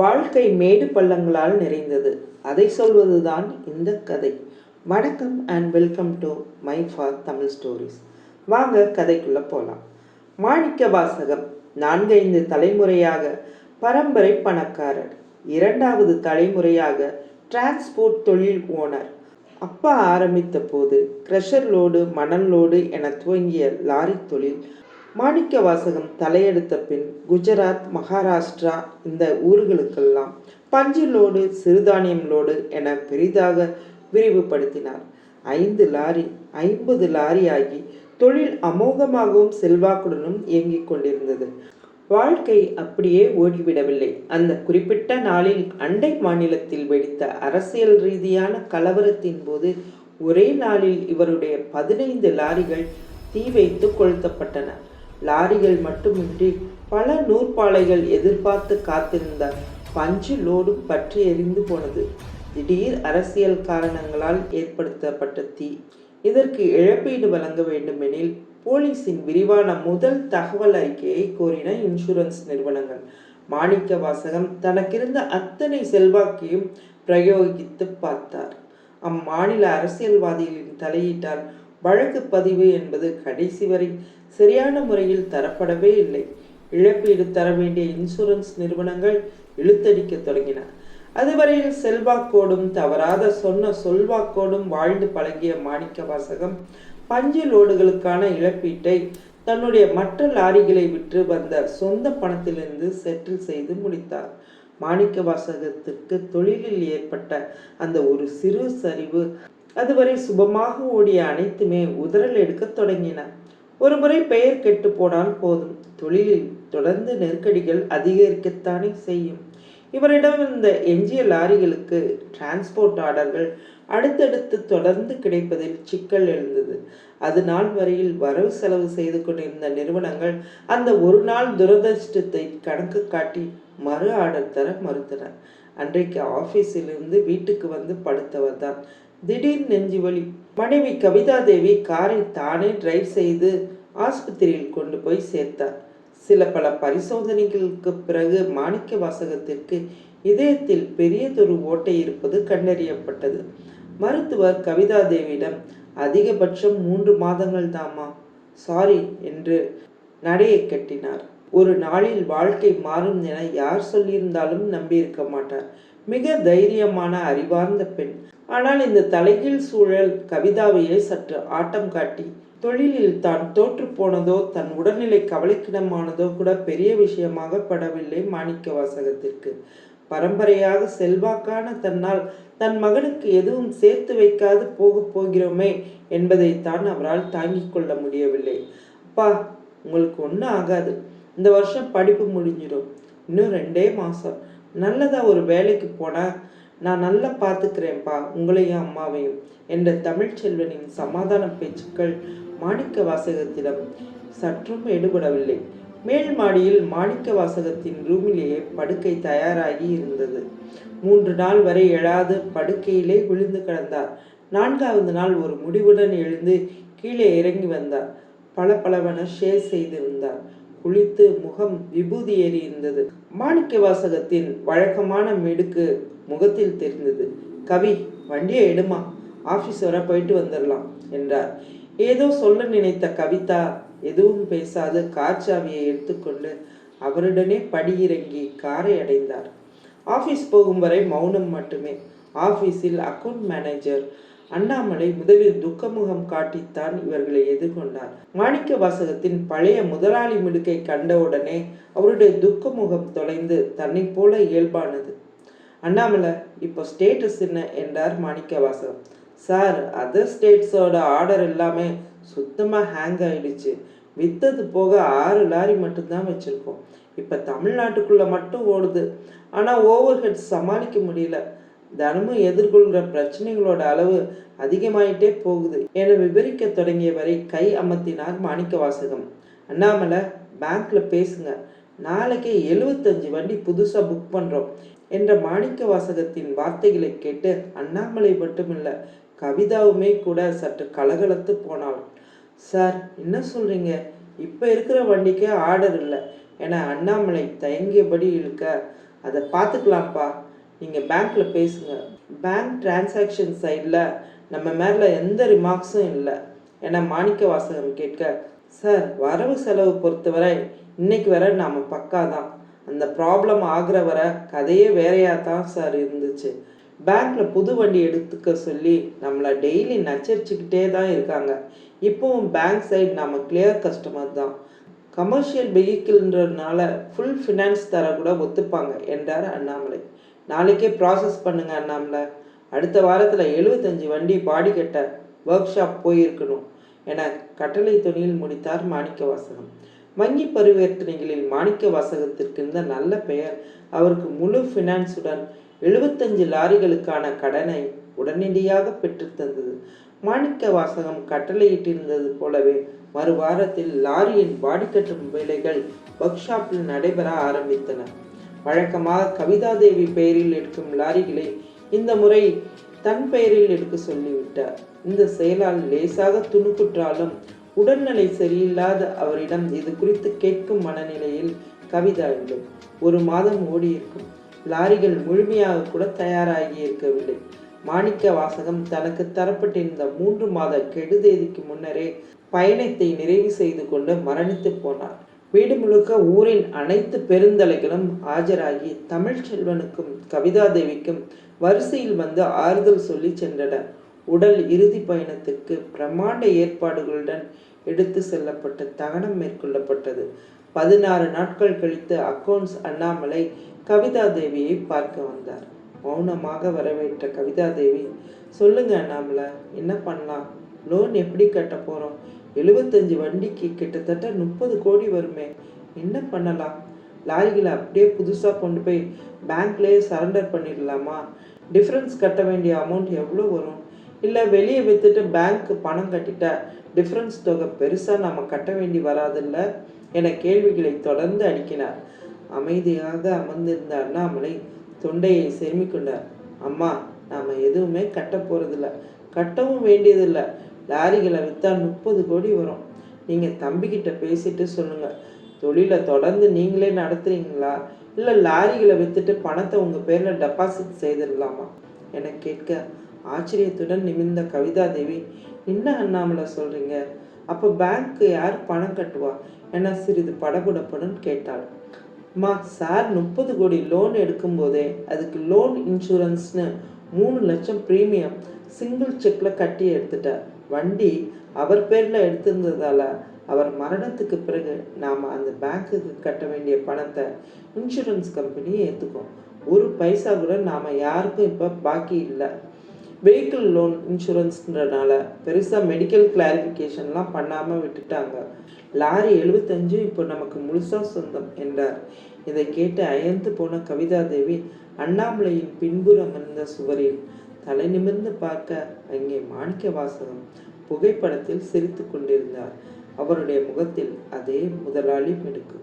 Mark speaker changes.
Speaker 1: வாழ்க்கை மேடு பள்ளங்களால் நிறைந்தது. அதை சொல்வதுதான் இந்த கதை. வணக்கம் and welcome to my four Tamil stories வாங்க கதைக்குள்ளே போகலாம் மாணிக்க வாசகம் நான்கைந்து தலைமுறையாக பரம்பரை பணக்காரர் இரண்டாவது தலைமுறையாக டிரான்ஸ்போர்ட் தொழில் ஓனர். அப்பா ஆரம்பித்த போது க்ரெஷர் லோடு மணல் லோடு என துவங்கிய லாரி தொழில் மாணிக்க வாசகம் தலையெடுத்த பின் குஜராத் மகாராஷ்டிரா இந்த ஊர்களுக்கெல்லாம் பஞ்சு லோடு சிறுதானியம் லோடு என பெரிதாக விரிவுபடுத்தினார். ஐந்து லாரி ஐம்பது லாரி ஆகி தொழில் அமோகமாகவும் செல்வாக்குடனும் இயங்கிக் கொண்டிருந்தது. வாழ்க்கை அப்படியே ஓடிவிடவில்லை. அந்த குறிப்பிட்ட நாளில் அண்டை மாநிலத்தில் வெடித்த அரசியல் ரீதியான கலவரத்தின் போது ஒரே நாளில் இவருடைய பதினைந்து லாரிகள் தீ வைத்து கொளுத்தப்பட்டன. லாரிகள் மட்டுமின்றி பல நூற்பாலைகள் எதிர்பார்த்து காத்திருந்த பஞ்சு லோடும் பற்றி எரிந்து போனது. திடீர் அரசியல் காரணங்களால் ஏற்படுத்தப்பட்ட தீ. இதற்கு இழப்பீடு வழங்க வேண்டுமெனில் போலீசின் விரிவான முதல் தகவல் அறிக்கையை கோரின இன்சூரன்ஸ் நிறுவனங்கள். மாணிக்க வாசகம் தனக்கிருந்த அத்தனை செல்வாக்கையும் பிரயோகித்து பார்த்தார். அம்மாநில அரசியல்வாதிகளின் தலையீட்டால் வழக்கு பதிவு என்பது கடைசி வரை சரியான முறையில் தரப்படவே இல்லை. இழப்பீடு தர வேண்டிய இன்சூரன்ஸ் நிறுவனங்கள் இழுத்தடிக்க தொடங்கின. அதுவரையில் செல்வாக்கோடும் தவறாத சொன்ன சொல்வாக்கோடும் வாழ்ந்து பழகிய மாணிக்க வாசகம் பஞ்சு லோடுகளுக்கான இழப்பீட்டை தன்னுடைய மற்ற லாரிகளை விற்று வந்த சொந்த பணத்திலிருந்து செட்டில் செய்து முடித்தார். மாணிக்க வாசகத்திற்கு தொழிலில் ஏற்பட்ட அந்த ஒரு சிறு சரிவு அதுவரை சுபமாக ஓடிய அனைத்துமே உதறல் எடுக்கத் தொடங்கின. ஒருமுறை பெயர் கெட்டு போனால் போதும். தொழிலில் தொடர்ந்து நெருக்கடிகள் அதிகரிக்கத்தானே செய்யும். இவரிடம் இருந்த எஞ்சிய லாரிகளுக்கு டிரான்ஸ்போர்ட் ஆர்டர்கள் அடுத்தடுத்து தொடர்ந்து கிடைப்பதில் சிக்கல் எழுந்தது. அது நாள் வரையில் வரவு செலவு செய்து கொண்டிருந்த நிறுவனங்கள் அந்த ஒரு நாள் துரதிருஷ்டத்தை கணக்கு காட்டி மறு ஆர்டர் தர மறுத்தனர். அன்றைக்கு ஆஃபீஸிலிருந்து வீட்டுக்கு வந்து படுத்தவர் தான். திடீர் நெஞ்சு வலி மனைவி கவிதா தேவி காரை தானே டிரைவ் செய்து ஆஸ்பத்திரியில் கொண்டு போய் சேர்த்தார். சில பல பரிசோதனைகளுக்கு பிறகு மாணிக்க வாசகத்திற்கு இதயத்தில் பெரியதொரு ஓட்டை இருப்பது கண்டறியப்பட்டது. மருத்துவர் கவிதா தேவியிடம் அதிகபட்சம் மூன்று மாதங்கள் தாமா சாரி என்று நடையை கட்டினார். ஒரு நாளில் வாழ்க்கை மாறும் என யார் சொல்லியிருந்தாலும் நம்பியிருக்க மாட்டார். மிக தைரியமான அறிவார்ந்த பெண். ஆனால் இந்த தலைகீழ் சூழல் கவிதாவையே சற்று ஆட்டம் காட்டி தொழிலில் தான் தோற்று போனதோ தன் உடல்நிலை கவலைக்கிடமானதோ கூட பெரிய விஷயமாக படவில்லை மாணிக்க வாசகத்திற்கு. பரம்பரையாக செல்வாக்கான தன்னால் தன் மகனுக்கு எதுவும் சேர்த்து வைக்காது போகப் போகிறோமே என்பதைத்தான் அவரால் தாங்கிக் கொள்ள முடியவில்லை. அப்பா உங்களுக்கு ஒன்றும் ஆகாது. இந்த வருஷம் படிப்பு முடிஞ்சிடும். இன்னும் ரெண்டே மாதம் நல்லதாக ஒரு வேலைக்கு போனால் நான் நல்லா பார்த்துக்கிறேன்ப்பா உங்களையும் அம்மாவையும். என்ற தமிழ்ச்செல்வனின் சமாதான பேச்சுக்கள் மாணிக்க வாசகத்திடம் சற்றும் எடுபடவில்லை. மேல் மாடியில் மாணிக்க வாசகத்தின் ரூமிலேயே படுக்கை தயாராகி இருந்தது. மூன்று நாள் வரை எழாது படுக்கையிலே விழுந்து கிடந்தார். நான்காவது நாள் ஒரு முடிவுடன் எழுந்து கீழே இறங்கி வந்தார். பல பலவன ஷேர் செய்திருந்தார். குளித்து முகம் விபூதி ஏறி இருந்தது மாணிக்க வாசகத்தின் வழக்கமான மிடுக்கு முகத்தில் தெரிந்தது. கவி வண்டியை எடுமா? ஆஃபீஸ் வர போயிட்டு வந்துடலாம் என்றார். ஏதோ சொல்ல நினைத்த கவிதா எதுவும் பேசாது கார் சாவியை எடுத்துக்கொண்டு அவருடனே படியிறங்கி காரை அடைந்தார். ஆஃபீஸ் போகும் வரை மௌனம் மட்டுமே. ஆஃபீஸில் அக்கவுண்ட் மேனேஜர் அண்ணாமலை முதலில் துக்கமுகம் காட்டித்தான் இவர்களை எதிர்கொண்டார். மாணிக்க வாசகத்தின் பழைய முதலாளி மிடுக்கை கண்டவுடனே அவருடைய துக்கமுகம் தொலைந்து தன்னை போல இயல்பானது. அண்ணாமலை இப்போ ஸ்டேட்டஸ் என்ன? என்றார் மாணிக்க வாசகம். சார் அதர் ஸ்டேட்ஸோட ஆர்டர் எல்லாமே சுத்தமாக ஹேங் ஆயிடுச்சு. வித்தது போக ஆறு லாரி மட்டும்தான் வச்சுருக்கோம். இப்போ தமிழ்நாட்டுக்குள்ளே மட்டும் ஓடுது. ஆனால் ஓவர் ஹெட் சமாளிக்க முடியல. தினமும் எதிர்கொள்கிற பிரச்சனைகளோட அளவு அதிகமாயிட்டே போகுது. என விவரிக்க தொடங்கிய வரை கை அமர்த்தினார் மாணிக்க வாசகம். அண்ணாமலை பேங்க்ல பேசுங்க. நாளைக்கே எழுபத்தஞ்சு வண்டி புதுசாக புக் பண்ணுறோம் என்ற மாணிக்க வாசகத்தின் வார்த்தைகளை கேட்டு அண்ணாமலை மட்டுமில்ல கவிதாவுமே கூட சற்று கலகலத்து போனாள். சார் என்ன சொல்கிறீங்க இப்போ இருக்கிற வண்டிக்கே ஆர்டர் இல்லை என அண்ணாமலை தயங்கியபடி இழுக்க அதை பார்த்துக்கலாம்ப்பா நீங்கள் பேங்க்கில் பேசுங்க. பேங்க் டிரான்சாக்ஷன் சைடில் நம்ம மேலே எந்த ரிமார்க்ஸும் இல்லை. ஏன்னா மாணிக்க வாசகம் கேட்க சார் வரவு செலவு பொறுத்தவரை இன்னைக்கு வர நாம் பக்கா தான் அந்த ப்ராப்ளம் ஆகிற வரை கதையே வேறையாக தான் சார் இருந்துச்சு. பேங்க்கில் புது வண்டி எடுத்துக்க சொல்லி நம்மளை டெய்லி நச்சரிச்சுக்கிட்டே தான் இருக்காங்க. இப்போவும் பேங்க் சைடு நம்ம கிளியர் கஸ்டமர் தான். கமர்ஷியல் வெஹிக்கிள்ன்றதுனால ஃபுல் ஃபினான்ஸ் தர கூட ஒத்துப்பாங்க என்றார் அண்ணாமலை. நாளைக்கே ப்ராசஸ் பண்ணுங்க அண்ணாமலை. அடுத்த வாரத்தில் எழுபத்தஞ்சு வண்டி பாடி கட்ட ஒர்க் ஷாப் போயிருக்கணும். என கட்டளை துணியில் முடித்தார் மாணிக்க வாசகம். வங்கி பரிவர்த்தனைகளில் மாணிக்க வாசகத்திற்கு இருந்த நல்ல பெயர். அவருக்கு முழு ஃபினான்ஸுடன் எழுபத்தஞ்சு லாரிகளுக்கான கடனை உடனடியாக பெற்றுத்தந்தது மாணிக்க வாசகம் கட்டளையிட்டிருந்தது போலவே மறுவாரத்தில் லாரியின் பாடி கட்டும் வேலைகள் ஒர்க் ஷாப்பில் நடைபெற ஆரம்பித்தன. வழக்கமாக கவிதா தேவி பெயரில் எடுக்கும் லாரிகளை இந்த முறை தன் பெயரில் எடுக்க சொல்லிவிட்டார். இந்த செயலால் லேசாக துணுக்குற்றாலும் உடல்நிலை சரியில்லாத அவரிடம் இது குறித்து கேட்கும் மனநிலையில் கவிதா இல்லை. ஒரு மாதம் ஓடியிருக்கும். லாரிகள் முழுமையாக கூட தயாராகி இருக்கவில்லை. மாணிக்க வாசகம் தனக்கு தரப்பட்டிருந்த மூன்று மாத கெடுதேதிக்கு முன்னரே பயணத்தை நிறைவு செய்து கொண்டு மரணித்து போனார். வீடு முழுக்க ஊரின் அனைத்து பெருந்தலைகளும் ஆஜராகி தமிழ்ச்செல்வனுக்கும் கவிதாதேவிக்கும் வரிசையில் வந்து ஆறுதல் சொல்லி சென்றனர் உடல் இறுதி பயணத்திற்கு பிரம்மாண்ட ஏற்பாடுகளுடன் எடுத்து செல்லப்பட்ட தகனம் மேற்கொள்ளப்பட்டது. பதினாறு நாட்கள் கழித்து அக்கௌண்ட்ஸ் அண்ணாமலை கவிதாதேவியை பார்க்க வந்தார். மௌனமாக வரவேற்ற கவிதாதேவி சொல்லுங்க அண்ணாமலை என்ன பண்ணலாம்? லோன் எப்படி கட்ட போகிறோம் எழுபத்தஞ்சு வண்டிக்கு கிட்டத்தட்ட முப்பது கோடி வருமே. என்ன பண்ணலாம்? லாரிகளை அப்படியே புதுசாக கொண்டு போய் பேங்க்லேயே சரண்டர் பண்ணிடலாமா? டிஃப்ரென்ஸ் கட்ட வேண்டிய அமௌண்ட் எவ்வளோ வரும்? இல்லை வெளியே விற்றுட்டு பேங்க்கு பணம் கட்டிட்டா டிஃப்ரென்ஸ் தொகை பெருசாக நம்ம கட்ட வேண்டி வராதில்ல? என கேள்விகளை தொடர்ந்து அடுக்கினார் அமைதியாக அமர்ந்திருந்த அண்ணாமலை தொண்டையை செருமிக்கொண்டார் அம்மா நாம் எதுவுமே கட்ட போகிறதில்ல கட்டவும் வேண்டியதில்லை. லாரிகளை விற்றா முப்பது கோடி வரும். நீங்கள் தம்பிக்கிட்ட பேசிட்டு சொல்லுங்கள் தொழிலை தொடர்ந்து நீங்களே நடத்துறீங்களா? இல்லை லாரிகளை விற்றுட்டு பணத்தை உங்கள் பேரில் டெபாசிட் செய்திடலாமா? என கேட்க ஆச்சரியத்துடன் நிமிர்ந்த கவிதா தேவி என்ன அண்ணாமலை சொல்கிறீங்க அப்போ பேங்க்கு யார் பணம் கட்டுவா? என சிறிது படபடப்புடன் கேட்டாள். அம்மா சார் முப்பது கோடி லோன் எடுக்கும்போதே அதுக்கு லோன் இன்சூரன்ஸ்னு மூணு லட்சம் ப்ரீமியம் சிங்கிள் செக்கில் கட்டி எடுத்துட்டார் வண்டி அவர் பேரில் எடுத்திருந்ததால் அவர் மரணத்துக்கு பிறகு நாம் அந்த பேங்க்குக்கு கட்ட வேண்டிய பணத்தை இன்சூரன்ஸ் கம்பெனி ஏற்றுக்கும் ஒரு பைசா கூட நாம் யாருக்கும் இப்போ பாக்கி இல்லை. வெஹிக்கிள் லோன் இன்சூரன்ஸ்ன்றனால பெருசாக மெடிக்கல் கிளாரிஃபிகேஷன்லாம் பண்ணாமல் விட்டுட்டாங்க. லாரி எழுபத்தஞ்சு இப்போ நமக்கு முழுசாக சொந்தம் என்றார். இதை கேட்டு அயர்ந்து போன கவிதா தேவி அண்ணாமலையின் பின்புறம் இருந்த சுவரில் தலை நிமிர்ந்து பார்க்க அங்கே மாணிக்க வாசகம் புகைப்படத்தில் சிரித்து கொண்டிருந்தார். அவருடைய முகத்தில் அதே முதலாளி மிடுக்கு.